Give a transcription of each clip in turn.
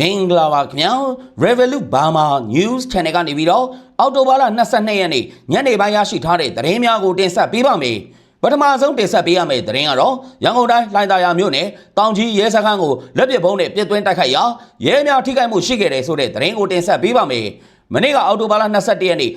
မင်္ဂလာပါခင်ဗျာ Revolut Burma News Channel ကနေပြီးတော့အောက်တိုဘာလ22ရက်နေ့ညနေပိုင်းရရှိထားတဲ့သတင်းများကိုတင်ဆက်ပေးပါမယ်ပထမဆုံးတင်ဆက်ပေးရမယ့်သတင်းကတော့ရန်ကုန်တိုင်းလှိုင်သာယာမြို့နယ်တောင်ကြီးရဲစခန်းကိုလက်ပစ်ဘုံနဲ့ပြစ်သွင်းတိုက်ခိုက်ရာရဲများထိခိုက်မှုရှိခဲ့တယ်ဆိုတဲ့သတင်းကိုတင်ဆက်ပေးပါမယ် မနေ့ကအောက်တိုဘာလ22ရက်နေ့ည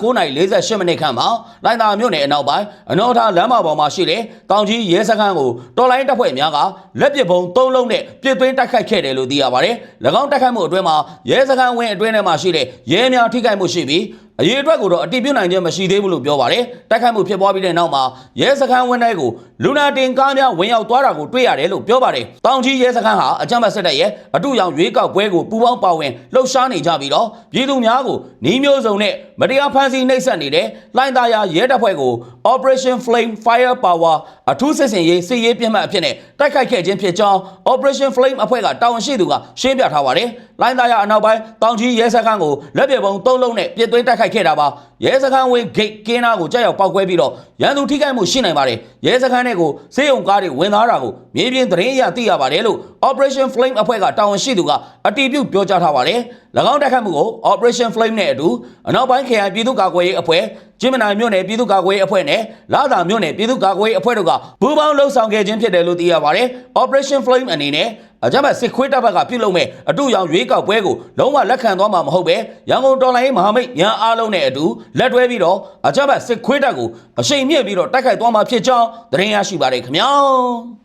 9:48မိနစ်ခန့်မှာလိုင်သာမြို့နယ်အနောက်ပိုင်းအနော်ထားလမ်းမပေါ်မှာရှိတဲ့တောင်ကြီးရဲစခန်းကိုတော်လိုင်းတပ်ဖွဲ့များကလက်ပစ်ဘုံ၃လုံးနဲ့ပြစ်သွင်းတိုက်ခိုက်ခဲ့တယ်လို့သိရပါတယ်။၎င်းတိုက်ခိုက်မှုအတွင်းမှာရဲစခန်းဝင်းအတွင်းထဲမှာရှိတဲ့ရဲများထိခိုက်မှုရှိပြီး အရေးအတွက်ကိုတော့အတိပြုနိုင်ခြင်းမရှိသေးဘူးလို့ပြောပါတယ်။တိုက်ခိုက်မှုဖြစ်ပွားပြီးတဲ့နောက်မှာရဲစခန်းဝင်းထဲကိုလူနာတင်ကားများဝင်ရောက်သွားတာကိုတွေ့ရတယ်လို့ပြောပါတယ်။တောင်ကြီးရဲစခန်းဟာအကြမ်းဖက်စစ်တပ်ရဲ့အတူရောင်ရွေးကောက်ပွဲကိုပူးပေါင်းပါဝင်လှုပ်ရှားနေကြပြီးတော့ပြည်သူများကိုနှီးမျိုးစုံနဲ့ မတရားဖမ်းဆီးနှိပ်စက်နေတဲ့လိုင်သာယာရဲတပ်ဖွဲ့ကို Operation Flame Fire Power အထူးစစ်စင်ရေးစစ်ရေးပြစ်မှတ်အဖြစ်နဲ့တိုက်ခိုက်ခဲ့ခြင်းဖြစ်ကြောင်း Operation Flame အဖွဲ့ကတာဝန်ရှိသူကရှင်းပြထားပါတယ်။လိုင်သာယာအနောက်ပိုင်းတောင်ကြီးရဲစခန်းကိုလက်ပြပုံ၃လုံးနဲ့ပြစ်သွင်းတိုက်ခိုက်ခဲ့တာပါ။ ရဲစခန်းဝင်း gate ကင်းနာကိုကြောက်ရောက်ပောက်ကွဲပြီးတော့ရန်သူထိခိုက်မှုရှိနိုင်ပါတယ်။ရဲစခန်းထဲကိုစေယုံကားတွေဝင်သွားတာကိုမြေပြင်သတင်းအရသိရပါတယ်လို့ Operation Flame အဖွဲ့ကတာဝန်ရှိသူကအတည်ပြုပြောကြားထားပါတယ်။၎င်းတိုက်ခိုက်မှုကို Operation Flame နဲ့အတူအနောက်ပိုင်းခရိုင်ပြည်သူ့ကာကွယ်ရေးအဖွဲ့ကျင်းမနိုင်မြို့နယ်ပြည်သူ့ကာကွယ်ရေးအဖွဲ့နဲ့လာသာမြို့နယ်ပြည်သူ့ကာကွယ်ရေးအဖွဲ့တို့ကပူးပေါင်းလှုပ်ဆောင်ခဲ့ခြင်းဖြစ်တယ်လို့သိရပါတယ်။ Operation Flame အနေနဲ့ အကြမ်းဖက်စစ်ခွေးတပ်ဘက်ကပြုလုပ်မဲ့အတူရောင်ရွေးကောက်ပွဲကိုလုံးဝလက်ခံသွားမှာမဟုတ်ပဲရန်ကုန်တော်လိုင်းမဟာမိတ်ရန်အားလုံးနဲ့အတူလက်တွဲပြီးတော့အကြမ်းဖက်စစ်ခွေးတပ်ကိုအရှိန်မြင့်ပြီးတော့တိုက်ခိုက်သွားမှာဖြစ်ကြောင်းသတင်းရရှိပါတယ်ခင်ဗျာ။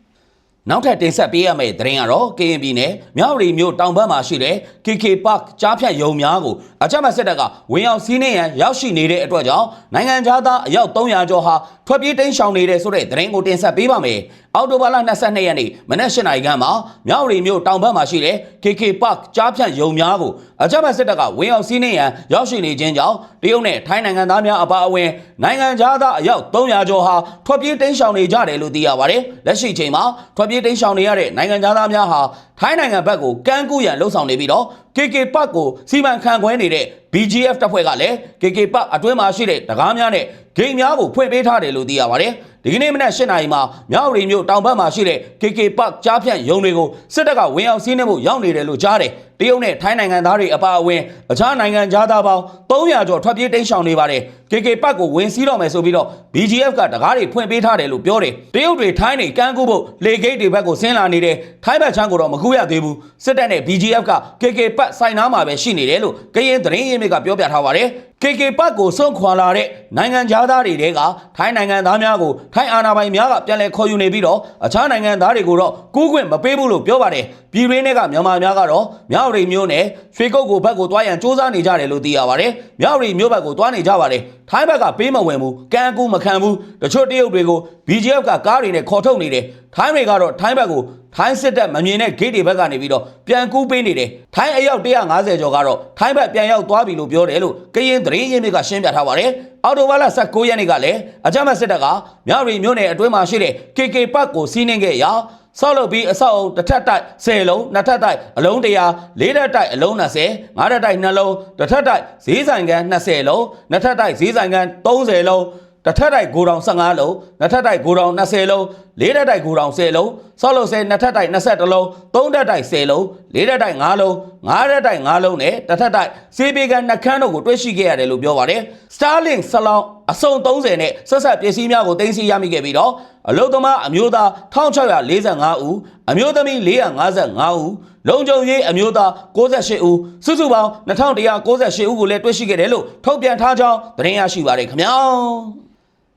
နောက်ထပ်တင်ဆက်ပေးရမယ့်သတင်းကတော့ KNB နဲ့မြောက်ရီမြို့တောင်ဘက်မှာရှိတဲ့ KK Park ကြားဖြတ်ရုံများကို အကြမ်းဖက်စစ်တပ်ကဝင်ရောက်စီးနှင်းရန်ရောက်ရှိနေတဲ့အတွက်ကြောင့်နိုင်ငံသားအယောက်300ကျော်ဟာထွက်ပြေးတိမ်းရှောင်နေတဲ့ဆိုတဲ့သတင်းကိုတင်ဆက်ပေးပါမယ်။အောက်တိုဘာလ22ရက်နေ့မနက်၈နာရီခန့်မှာမြောက်ရီမြို့တောင်ဘက်မှာရှိတဲ့ KK Park ကြားဖြတ်ရုံများကိုအကြမ်းဖက်စစ်တပ်ကဝင်ရောက်စီးနှင်းရန်ရောက်ရှိနေခြင်းကြောင့်တရုတ်နဲ့ထိုင်းနိုင်ငံသားများအပါအဝင်နိုင်ငံသားအယောက်300ကျော်ဟာထွက်ပြေးတိမ်းရှောင်နေကြတယ်လို့သိရပါတယ်။လက်ရှိချိန်မှာထွက်ပြေးတိမ်းရှောင်နေရတဲ့နိုင်ငံသားများဟာထိုင်းနိုင်ငံဘက်ကိုကမ်းကူးရန်လှုံ့ဆော်နေပြီးတော့ KK Park ကိုစီမံခန့်ခွဲနေတဲ့ BGF တပ်ဖွဲ့ကလည်း KK Park အတွင်းမှာရှိတဲ့တကားများနဲ့ဂိမ်းများကိုဖွင့်ပေးထားတယ်လို့သိရပါတယ်။ဒီကနေ့မနက်၈နာရီမှာမြောက်ရီမြို့တောင်ဘက်မှာရှိတဲ့ KK Park ကြားဖြန့်ရုံတွေကိုစစ်တပ်ကဝင်ရောက်စီးနှင်းဖို့ရောက်နေတယ်လို့ကြားတယ်။တရုတ်နဲ့ထိုင်းနိုင်ငံသားတွေအပါအဝင်အခြားနိုင်ငံသားပေါင်း300ကျော်ထွက်ပြေးတိမ်းရှောင်နေပါတယ်။ KK Park ကိုဝင်စီးတော့မယ်ဆိုပြီးတော့ BGF ကတကားတွေဖွင့်ပေးထားတယ်လို့ပြောတယ်။တရုတ်တွေထိုင်းတွေကမ်းကူးဖို့လေဂိတ်တွေဘက်ကိုဆင်းလာနေတယ်။ထိုင်းဘက်ချမ်းကိုတော့မကူရသေးဘူး။စစ်တပ်နဲ့ BGF က KK Park စိုင်းနားမှာပဲရှိနေတယ်လို့ကရင်သတင်းရင်းမြစ်ကပြောပြထားပါတယ်။ KK Park ကိုစွန့်ခွာလာတဲ့နိုင်ငံသားတွေတဲကထိုင်းနိုင်ငံသားများကိုထိုင်းအာဏာပိုင်များကပြန်လည်ခေါ်ယူနေပြီးတော့အခြားနိုင်ငံသားတွေကိုတော့ကူးခွင့်မပေးဘူးလို့ပြောပါတယ်။ပြည်ရင်းတွေကမြန်မာများကတော့မြောက်ရီမျိုးနဲ့ရွှေကုတ်ကိုဘက်ကိုတွားရန်စ조사နေကြတယ်လို့သိရပါတယ်။မြောက်ရီမျိုးဘက်ကိုတွားနေကြပါတယ်။ထိုင်းဘက်ကပေးမဝင်ဘူးကမ်းကူးမခံဘူးတချို့တရုတ်တွေကို BGF ကကားတွေနဲ့ခေါ်ထုတ်နေတယ်။ထိုင်းတွေကတော့ထိုင်းဘက်ကို ထိုင်းစစ်တပ်မမြင်တဲ့ဂိတ်တွေဘက်ကနေပြီးတော့ပြန်ကူးပေးနေတယ်။ထိုင်းအယောက်150ကျော်ကတော့ထိုင်းဘက်ပြန်ရောက်သွားပြီလို့ပြောတယ်လို့ကရင်သတင်းရင်းမြစ်ကရှင်းပြထားပါတယ်။အော်တိုဘာလ19ရက်နေ့ကလည်းအကြမ်းဖက်စစ်တပ်ကမြောက်ရီမြို့နယ်အတွင်းမှာရှိတဲ့ KK Park ကိုစီးနှင်းခဲ့ရာဆောက်လုပ်ပြီးအဆောက်အုံတစ်ထပ်တိုက်10လုံးနှစ်ထပ်တိုက်အလုံး100လေးထပ်တိုက်အလုံး20ငါးထပ်တိုက်2လုံးတစ်ထပ်တိုက်ဈေးဆိုင်ကန်20လုံးနှစ်ထပ်တိုက်ဈေးဆိုင်ကန်30လုံး တစ်ထပ်တိုက်ဂိုတောင်15လုံးနှစ်ထပ်တိုက်ဂိုတောင်20လုံးလေးထပ်တိုက်ဂိုတောင်10လုံးဆောက်လုပ်ဆဲနှစ်ထပ်တိုက်21လုံးသုံးထပ်တိုက်10လုံးလေးထပ်တိုက်5လုံးငါးထပ်တိုက်5လုံးနဲ့တစ်ထပ်တိုက်စေပေကန်နှခမ်းတို့ကိုတွေ့ရှိခဲ့ရတယ်လို့ပြောပါတယ် Starlink ဆလောင်းအစုံ30နဲ့ဆက်ဆက်ပစ္စည်းများကိုတင်စီရမိခဲ့ပြီးတော့အလုသမားအမျိုးသား1645ဦးအမျိုးသမီး455ဦးလုံခြုံရေးအမျိုးသား68ဦးစုစုပေါင်း2198ဦးကိုလည်းတွေ့ရှိခဲ့တယ်လို့ထုတ်ပြန်ထားကြောင်းသတင်းရရှိပါတယ်ခင်ဗျာ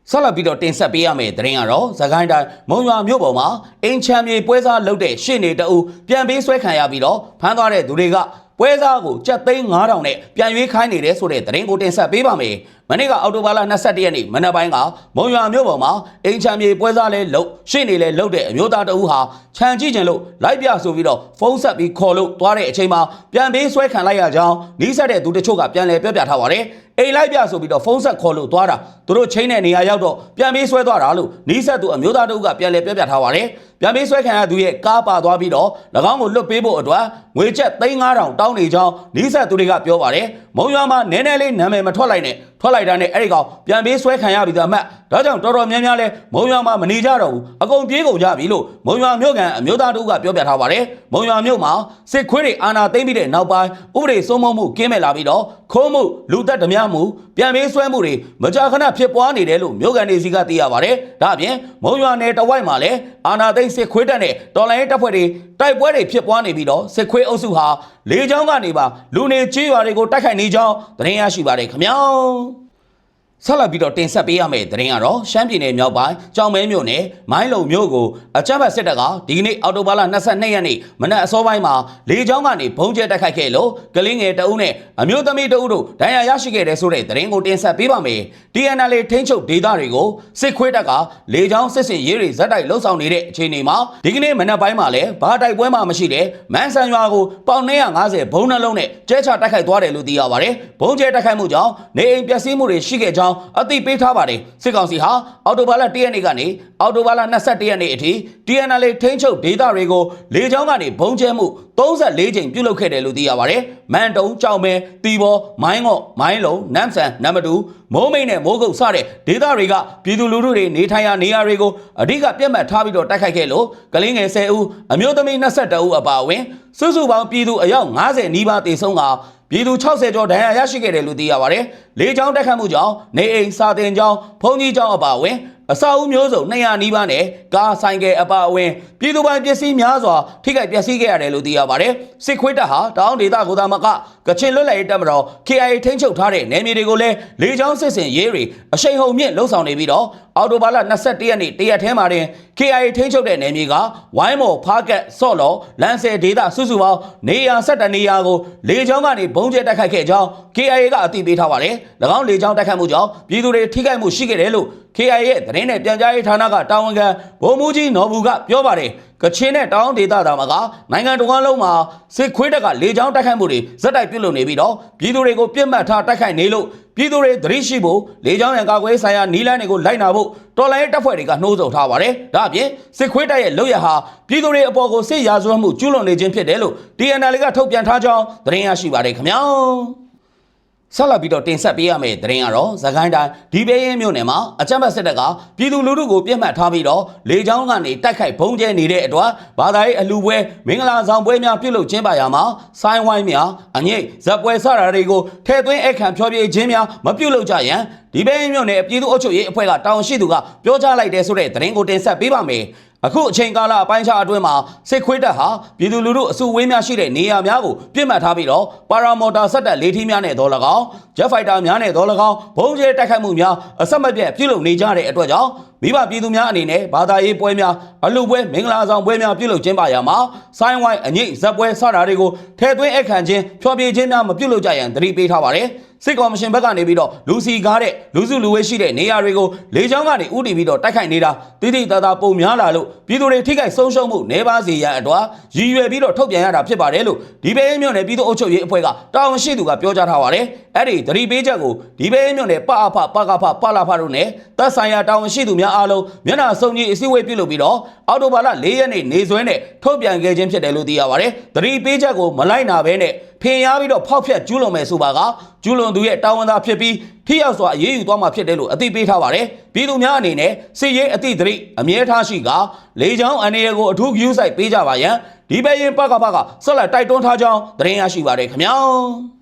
ဆက်လက်ပြီးတော့တင်ဆက်ပေးရမယ့်သတင်းကတော့သခိုင်းတိုင်းမုံရွာမြို့ပေါ်မှာအင်ချမ်းမြေပွဲစားလုပ်တဲ့ရှေ့နေတအူပြန်ပေးဆွဲခံရပြီးတော့ဖမ်းသွားတဲ့သူတွေကပွဲစားကိုကြက်သိန်း9000နဲ့ပြန်ရွေးခိုင်းနေတယ်ဆိုတဲ့သတင်းကိုတင်ဆက်ပေးပါမယ်။မနေ့ကအောက်တိုဘာလ22ရက်နေ့မနက်ပိုင်းကမုံရွာမြို့ပေါ်မှာအင်ချမ်းမြေပွဲစားလဲလှုပ်ရှေ့နေလဲလှုပ်တဲ့အမျိုးသားတအူဟာခြံကြည့်ကျင်လို့လိုက်ပြဆိုပြီးတော့ဖုန်းဆက်ပြီးခေါ်လို့သွားတဲ့အချိန်မှာပြန်ပေးဆွဲခံလိုက်ရကြောင်းနီးစပ်တဲ့သူတချို့ကပြန်လဲပြောပြထားပါတယ်။ အိမ်လိုက်ပြဆိုပြီးတော့ဖုန်းဆက်ခေါ်လို့သွားတာသူတို့ချင်းတဲ့နေရာရောက်တော့ပြန်ပေးဆွဲသွားတာလို့နီးစပ်သူအမျိုးသားတအူကပြန်လဲပြောပြထားပါတယ်။ ပြန်ပေးဆွဲခံရသူရဲ့ကားပါသွားပြီးတော့၎င်းကိုလွတ်ပေးဖို့အတွက်ငွေချက်3000တောင်းနေကြောင်းနီးစပ်သူတွေကပြောပါတယ်မုံရွာမှာနည်းနည်းလေးနာမည်မထွက်လိုက်နဲ့ထွက်လိုက်တာနဲ့အဲ့ဒီကောင်ပြန်ပေးဆွဲခံရပြီးသားအမှတ်ဒါကြောင့်တော်တော်များများလဲမုံရွာမှာမနေကြတော့ဘူးအကုန်ပြေးကုန်ကြပြီလို့မုံရွာမြို့ကန်အမျိုးသားတို့ကပြောပြထားပါတယ်မုံရွာမြို့မှာစစ်ခွေးတွေအာဏာသိမ်းပြီးတဲ့နောက်ပိုင်းဥပဒေစိုးမိုးမှုကင်းမဲ့လာပြီးတော့ခိုးမှုလူသက်ဓမြမှုပြန်ပေးဆွဲမှုတွေမကြာခဏဖြစ်ပွားနေတယ်လို့မြို့ကန်တွေစီကသိရပါတယ်ဒါအပြင်မုံရွာနယ်တဝိုက်မှာလည်းအာဏာသိမ်းစစ်ခွေးတပ်နဲ့တော်လိုင်းရေးတပ်ဖွဲ့တွေတိုက်ပွဲတွေဖြစ်ပွားနေပြီးတော့စစ်ခွေးအုပ်စုဟာလေကြောင်းကနေပါလူနေချေးရွာတွေကိုတိုက်ခိုက်နေကြောင်းသတင်းရရှိပါတယ်ခင်ဗျာ ဆက်လက်ပြီးတော့တင်ဆက်ပေးရမယ့်သတင်းကတော့ရှမ်းပြည်နယ်မြောက်ပိုင်းကြောင်မဲမြို့နယ်မိုင်းလုံမြို့ကိုအကြမ်းဖက်စစ်တပ်ကဒီကနေ့အော်တိုဘာလ22ရက်နေ့မနက်အစောပိုင်းမှာလေကြောင်းကနေဘုံကျဲတိုက်ခိုက်ခဲ့လို့ကလင်းငယ်တအုပ်နဲ့အမျိုးသမီးတအုပ်တို့ဒဏ်ရာရရှိခဲ့တဲ့ဆိုတဲ့သတင်းကိုတင်ဆက်ပေးပါမယ်။ TNL ထိန်းချုပ်ဒေသတွေကိုစစ်ခွေးတပ်ကလေကြောင်းစစ်စင်ရေးတွေဇက်တိုက်လှုပ်ဆောင်နေတဲ့အခြေအနေမှာဒီကနေ့မနက်ပိုင်းမှာလည်းဘာတိုက်ပွဲမှမရှိတဲ့မန်းဆန်ရွာကိုပေါင်250ဘုံနှလုံးနဲ့ကျဲချတိုက်ခိုက်သွားတယ်လို့သိရပါတယ်။ဘုံကျဲတိုက်ခိုက်မှုကြောင့်နေအိမ်ပျက်စီးမှုတွေရှိခဲ့ကြောင်းအသိပေးထားပါတယ်စစ်ကောင်စီဟာအော်တိုဘာလ1ရက်နေ့ကနေအော်တိုဘာလ22ရက်နေ့အထိ TNL ထိန်းချုပ်ဒေသတွေကိုလေကြောင်းကနေဘုံကျဲမှု34ကြိမ်ပြုလုပ်ခဲ့တယ်လို့သိရပါတယ်မန်တုံကြောင်မဲတီဘောမိုင်းငေါ့မိုင်းလုံးနမ်ဆန်နံပါတ်2မိုးမိတ်နဲ့မိုးကုတ်စတဲ့ဒေသတွေကပြည်သူလူထုတွေနေထိုင်ရာနေရာတွေကိုအဓိကပြတ်မှတ်ထားပြီးတော့တိုက်ခိုက်ခဲ့လို့ကလင်းငယ်10ဦးအမျိုးသမီး22ဦးအပါအဝင်စုစုပေါင်းပြည်သူအယောက်90နီးပါးတေဆုံးက ပြည်သူ60ကျော်ဒဏ်ရာရရှိခဲ့တယ်လို့သိရပါတယ်။လေကြောင်းတက်ခတ်မှုကြောင့်နေအိမ်စာတင်ကျောင်းဘုံကြီးကျောင်းအပါအဝင် အစာအုပ်မျိုးစုံ200နီးပါးနဲ့ကားဆိုင်ကယ်အပါအဝင်ပြည်သူပိုင်ပစ္စည်းများစွာထိခိုက်ပျက်စီးခဲ့ရတယ်လို့သိရပါတယ်။စစ်ခွေးတပ်ဟာတောင်ဒေသကိုသာမကကချင်လွတ်လပ်ရေးတပ်မတော် KIA ထိန်းချုပ်ထားတဲ့နယ်မြေတွေကိုလည်းလေကြောင်းစစ်စင်ရေးတွေအရှိန်ဟုန်မြင့်လှုပ်ဆောင်နေပြီးတော့အော်တိုဘာလ21ရက်နေ့တရက်ထဲမှာတင် KIA ထိန်းချုပ်တဲ့နယ်မြေကဝိုင်းမော်ဖားကတ်ဆော့လော်လန်ဆယ်ဒေသစုစုပေါင်းနေရာ17နေရာကိုလေကြောင်းကနေဘုံကျဲတိုက်ခိုက်ခဲ့ကြောင်း KIA ကအသိပေးထားပါတယ်။၎င်းလေကြောင်းတိုက်ခိုက်မှုကြောင့်ပြည်သူတွေထိခိုက်မှုရှိခဲ့တယ်လို့ KIA ရဲ့သတင်းနဲ့ပြန်ကြားရေးဌာနကတာဝန်ခံဗိုလ်မှူးကြီးနော်ဘူးကပြောပါတယ်။ကချင်နဲ့တောင်ဒေသတာမှာကနိုင်ငံတော်ကလုံးမှာစစ်ခွေးတပ်ကလေကြောင်းတိုက်ခိုက်မှုတွေဇက်တိုက်ပြုလုပ်နေပြီးတော့ပြည်သူတွေကိုပြစ်မှတ်ထားတိုက်ခိုက်နေလို့ပြည်သူတွေသတိရှိဖို့လေကြောင်းရန်ကာကွယ်ဆိုင်ရာနီးလန်းတွေကိုလိုက်နာဖို့တော်လိုင်းတပ်ဖွဲ့တွေကနှိုးဆော်ထားပါတယ်။ဒါအပြင်စစ်ခွေးတပ်ရဲ့လုပ်ရဟာပြည်သူတွေအပေါ်ကိုစစ်ရာဇဝတ်မှုကျူးလွန်နေခြင်းဖြစ်တယ်လို့ TNL ကထုတ်ပြန်ထားကြောင်းသတင်းရရှိပါတယ်ခင်ဗျာ။ ဆက်လက်ပြီးတော့တင်ဆက်ပေးရမယ့်သတင်းကတော့သခိုင်းတိုင်းဒီဘေးရင်မြို့နယ်မှာအကြမ်းဖက်စစ်တပ်ကပြည်သူလူထုကိုပြစ်မှတ်ထားပြီးတော့လေကြောင်းကနေတိုက်ခိုက်ဘုံကျဲနေတဲ့အတွက်ဘာသာရေးအလူပွဲမင်္ဂလာဆောင်ပွဲများပြုလုပ်ကျင်းပရာမှာဆိုင်းဝိုင်းများအငိတ်ဇက်ပွဲစတာတွေကိုထဲသွင်းအခမ်းဖျော်ဖြေခြင်းများမပြုလုပ်ကြရန်ဒီဘေးရင်မြို့နယ်ပြည်သူ့အုပ်ချုပ်ရေးအဖွဲ့ကတောင်းရှိသူကပြောကြားလိုက်တဲ့ဆိုတဲ့သတင်းကိုတင်ဆက်ပေးပါမယ် အခုအချိန်ကာလအပိုင်းခြားအတွင်းမှာစစ်ခွေးတပ်ဟာပြည်သူလူထုအစုဝေးများရှိတဲ့နေရာများကိုပြစ်မှတ်ထားပြီးတော့ပါရာမော်တာဆက်တပ်လေးထီးများနဲ့တော်၎င်းဂျက်ဖိုက်တာများနဲ့တော်၎င်းဘုံကျဲတိုက်ခိုက်မှုများအဆက်မပြတ်ပြုလုပ်နေကြတဲ့အတွက်ကြောင့်မိဘပြည်သူများအနေနဲ့ဘာသာရေးပွဲများအလူပွဲမင်္ဂလာဆောင်ပွဲများပြုလုပ်ခြင်းပါရမှာဆိုင်းဝိုင်းအငိတ်ဇက်ပွဲစတာတွေကိုထဲသွင်းအခမ်းခြင်းဖျော်ဖြေခြင်းများမပြုလုပ်ကြရန်တတိပေးထားပါတယ် စစ်ကော်မရှင်ဘက်ကနေပြီးတော့လူစီကားတဲ့လူစုလူဝဲရှိတဲ့နေရာတွေကိုလေကြောင်းကနေဥတီပြီးတော့တိုက်ခိုက်နေတာတိတိတသာပုံများလာလို့ပြည်သူတွေထိခိုက်ဆုံးရှုံးမှုနေပါစေရန်အတွက်ရည်ရွယ်ပြီးတော့ထုတ်ပြန်ရတာဖြစ်ပါတယ်လို့ဒီဘေးမြို့နယ်ပြည်သူ့အုပ်ချုပ်ရေးအဖွဲ့ကတာဝန်ရှိသူကပြောကြားထားပါတယ်အဲ့ဒီသတိပေးချက်ကိုဒီဘေးမြို့နယ်ပအဖပကဖပလာဖတို့နဲ့သက်ဆိုင်ရာတာဝန်ရှိသူများအားလုံးမျက်နှာစုံကြီးအစည်းအဝေးပြုလုပ်ပြီးတော့အော်တိုဘာလ၄ရက်နေ့နေစွဲနဲ့ထုတ်ပြန်ခဲ့ခြင်းဖြစ်တယ်လို့သိရပါတယ်သတိပေးချက်ကိုမလိုက်နာဘဲနဲ့ ဖင်ရပြီးတော့ဖောက်ဖျက်ကျူးလွန်မယ်ဆိုပါကကျူးလွန်သူရဲ့တာဝန်သားဖြစ်ပြီးထိရောက်စွာအရေးယူသွားမှာဖြစ်တယ်လို့အသိပေးထားပါတယ်ပြည်သူများအနေနဲ့စစ်ရေးအသည့်သတိအမြဲထားရှိကလေချောင်းအနေရကိုအထူးဂရုစိုက်ပေးကြပါရန်ဒီပဲရင်ပကပကဆက်လက်တိုက်တွန်းထားကြောင်းသတင်းရရှိပါတယ်ခင်ဗျာ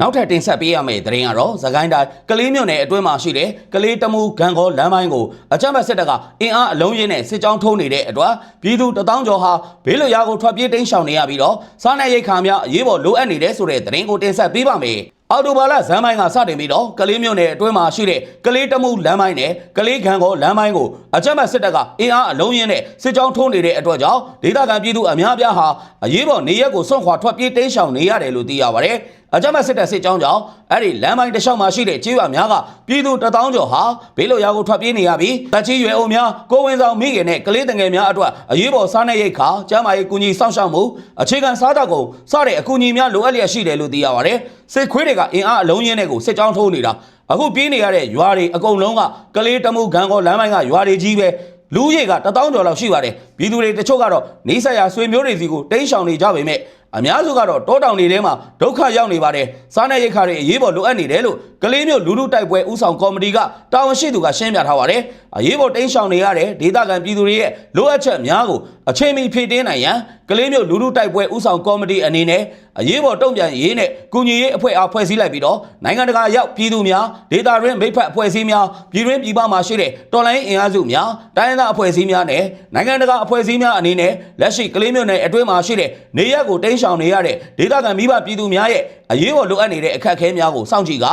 နောက်ထပ်တင်ဆက်ပေးရမယ့်သတင်းကတော့သခိုင်းတိုင်းကလေးမြို့နယ်အတွင်းမှာရှိတဲ့ကလေးတမူဂံကောလမ်းပိုင်းကိုအကြမ်းဖက်စစ်တပ်ကအင်အားအလုံးရင်းနဲ့စစ်ကြောင်းထုံးနေတဲ့အတွက်ပြည်သူတထောင်ကျော်ဟာဘေးလွတ်ရာကိုထွက်ပြေးတိမ်းရှောင်နေရပြီးတော့စားနပ်ရိက္ခာများအရေးပေါ်လိုအပ်နေတဲ့ဆိုတဲ့သတင်းကိုတင်ဆက်ပေးပါမယ်။အော်တိုဘာလဇန်မိုင်းကစတင်ပြီးတော့ကလေးမြို့နယ်အတွင်းမှာရှိတဲ့ကလေးတမှုလမ်းမိုင်းနဲ့ကလေးခံကောလမ်းမိုင်းကိုအကြမ်းဖက်စစ်တပ်ကအင်အားအလုံးရင်းနဲ့စစ်ကြောင်းထိုးနေတဲ့အတွက်ကြောင့်ဒေသခံပြည်သူအများပြားဟာအရေးပေါ်နေရက်ကိုစွန့်ခွာထွက်ပြေးတိမ်းရှောင်နေရတယ်လို့သိရပါတယ်။ အကြမ်းဖက်စစ်တပ်စစ်ကြောင်းကြောင့်အဲ့ဒီလမ်းမိုင်းတစ်လျှောက်မှာရှိတဲ့ကျေးရွာများကပြည်သူတထောင်ကျော်ဟာဘေးလွတ်ရာကိုထွက်ပြေးနေရပြီးတပ်ကြီးရွယ်အုံများကိုဝင်ဆောင်မိခင်နဲ့ကလေးတငယ်များအတွက်အရေးပေါ်စားနပ်ရိက္ခာကျန်းမာရေးကူညီစောင့်ရှောက်မှုအခြေခံစားတောက်ကုန်စတဲ့အကူအညီများလိုအပ်လျက်ရှိတယ်လို့သိရပါတယ်စစ်ခွေးတွေကအင်အားအလုံးရင်းနဲ့ကိုစစ်ကြောင်းထိုးနေတာအခုပြေးနေရတဲ့ရွာတွေအကုန်လုံးကကလေးတမှုခံကောလမ်းမိုင်းကရွာတွေကြီးပဲလူကြီးကတထောင်ကျော်လောက်ရှိပါတယ်ပြည်သူတွေတချို့ကတော့နေဆက်ရာဆွေမျိုးတွေစီကိုတိမ်းရှောင်နေကြပေမဲ့အများစုကတော့တောတောင်တွေထဲမှာဒုက္ခရောက်နေပါတယ်စားနပ်ရိက္ခာတွေအရေးပေါ်လိုအပ်နေတယ်လို့ကလေးမျိုးလူလူတိုက်ပွဲဥဆောင်ကော်မတီကတာဝန်ရှိသူကရှင်းပြထားပါတယ်အရေးပေါ်တိမ်းရှောင်နေရတဲ့ဒေသခံပြည်သူတွေရဲ့လိုအပ်ချက်များကိုအချိန်မီဖြည့်တင်းနိုင်ရန်ကလေးမျိုးလူလူတိုက်ပွဲဥဆောင်ကော်မတီအနေနဲ့အရေးပေါ်တုံ့ပြန်ရေးနဲ့ကုညီရေးအဖွဲ့အားဖွဲ့စည်းလိုက်ပြီးတော့နိုင်ငံတကာရောက်ပြည်သူများဒေသတွင်းမိဖက်အဖွဲ့အစည်းများပြည်တွင်းပြည်ပမှာရှိတဲ့တော်လိုင်းအင်အားစုများတိုင်းရင်းသားအဖွဲ့အစည်းများနဲ့နိုင်ငံတကာအဖွဲ့အစည်းများအနေနဲ့လက်ရှိကလေးမျိုးနယ်အတွင်းမှာရှိတဲ့နေရက်ကိုတင်းရှောင်နေရတဲ့ဒေသခံမိဘပြည်သူများရဲ့အရေးပေါ်လိုအပ်နေတဲ့အခက်အခဲများကိုစောင့်ကြည့်က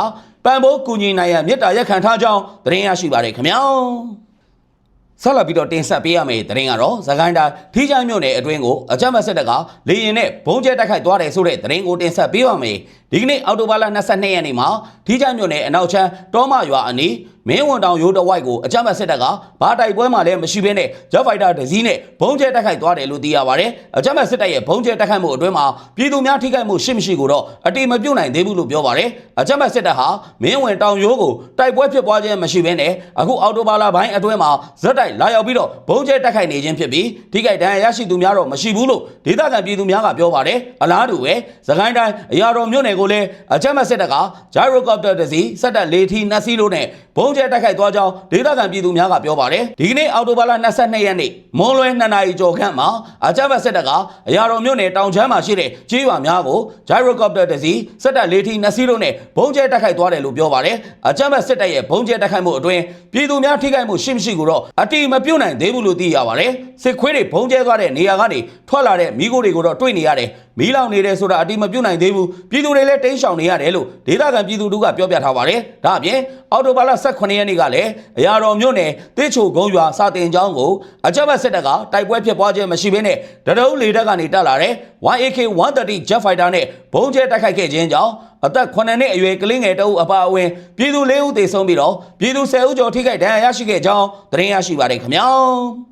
ပံ့ပိုးကူညီနိုင်ရန်မြစ်တာရက်ခံထားကြောင်းသတင်းရရှိပါရခင်ဗျာဆက်လက်ပြီးတော့တင်ဆက်ပေးရမယ့်သတင်းကတော့သခိုင်းတိုင်းထီးချိုင်းမြို့နယ်အတွင်းကိုအကြမ်းဖက်စစ်တပ်ကလေရင်နဲ့ဘုံကျဲတိုက်ခိုက်သွားတယ်ဆိုတဲ့သတင်းကိုတင်ဆက်ပေးပါမယ် ဒီကနေ့အောက်တိုဘာလ22ရက်နေ့မှာထီးချိုင်းမြို့နယ်အနောက်ချမ်းတောမရွာအနီးမင်းဝန်တောင်ရိုးတဝိုက်ကိုအကြမ်းဖက်စစ်တပ်ကဘာတိုက်ပွဲမှလည်းမရှိဘဲနဲ့ဂျက်ဖိုက်တာတစ်စီးနဲ့ဘုံကျဲတိုက်ခိုက်သွားတယ်လို့သိရပါတယ်အကြမ်းဖက်စစ်တပ်ရဲ့ဘုံကျဲတိုက်ခိုက်မှုအတွင်းမှာပြည်သူများထိခိုက်မှုရှိမရှိကိုတော့အတိမပြုတ်နိုင်သေးဘူးလို့ပြောပါတယ်အကြမ်းဖက်စစ်တပ်ဟာမင်းဝန်တောင်ရိုးကိုတိုက်ပွဲဖြစ်ပွားခြင်းမရှိဘဲနဲ့အခုအောက်တိုဘာလပိုင်းအတွင်းမှာဇက်တိုက်လာရောက်ပြီးတော့ဘုံကျဲတိုက်ခိုက်နေခြင်းဖြစ်ပြီးထိခိုက်ဒဏ်ရာရရှိသူများတော့မရှိဘူးလို့ဒေသခံပြည်သူများကပြောပါတယ်အလားတူပဲသခိုင်းတိုင်းအရာတော်မြို့နယ်ကိုလည်းအကြမ်းဖက်စစ်တပ်ကဂျိုင်ရိုကော်ပတာတစ်စီးစက်တပ်လေထီနက်စီလို့နဲ့ဘုံကျဲတိုက်ခိုက်သွားကြောင်းဒေသခံပြည်သူများကပြောပါတယ်ဒီကနေ့အောက်တိုဘာလ22ရက်နေ့မွန်းလွဲ2နာရီကျော်ခန့်မှာအကြမ်းဖက်စစ်တပ်ကအရာတော်မြို့နယ်တောင်ချမ်းမှာရှိတဲ့ကြေးရွာများကိုဂျိုင်ရိုကော်ပတာတစ်စီးစက်တပ်လေထီနက်စီလို့နဲ့ဘုံကျဲတိုက်ခိုက်သွားတယ်လို့ပြောပါတယ်အကြမ်းဖက်စစ်တပ်ရဲ့ဘုံကျဲတိုက်ခိုက်မှုအတွင်းပြည်သူများထိခိုက်မှုရှိမရှိကိုတော့အတိမပြုတ်နိုင်သေးဘူးလို့သိရပါတယ်စစ်ခွေးတွေဘုံကျဲသွားတဲ့နေရာကနေထွက်လာတဲ့မိခိုးတွေကိုတော့တွေ့နေရတယ်မီးလောင်နေတယ်ဆိုတာအတိမပြုတ်နိုင်သေးဘူးပြည်သူတွေလည်းတင်းရှောင်နေရတယ်လို့ဒေသခံပြည်သူတို့ကပြောပြထားပါတယ်ဒါအပြင်အော်တိုဘာလ18ရက်နေ့ကလည်းအရာတော်မြို့နယ်တေးချိုကုန်းရွာစာတင်ကျောင်းကိုအကြမ်းဖက်စစ်တပ်ကတိုက်ပွဲဖြစ်ပွားခြင်းမရှိဘဲနဲ့တရုံးလေတပ်ကနေတက်လာတဲ့ 1AK 130 Jet Fighter နဲ့ဘုံကျဲတိုက်ခိုက်ခဲ့ခြင်းကြောင့်အသက်9နှစ်အရွယ်ကလေးငယ်တအုပ်အပါအဝင်ပြည်သူ၄ဦးသေဆုံးပြီးတော့ပြည်သူ10ဦးကျော်ထိခိုက်ဒဏ်ရာရရှိခဲ့ကြောင်းသတင်းရရှိပါတယ်ခင်ဗျာ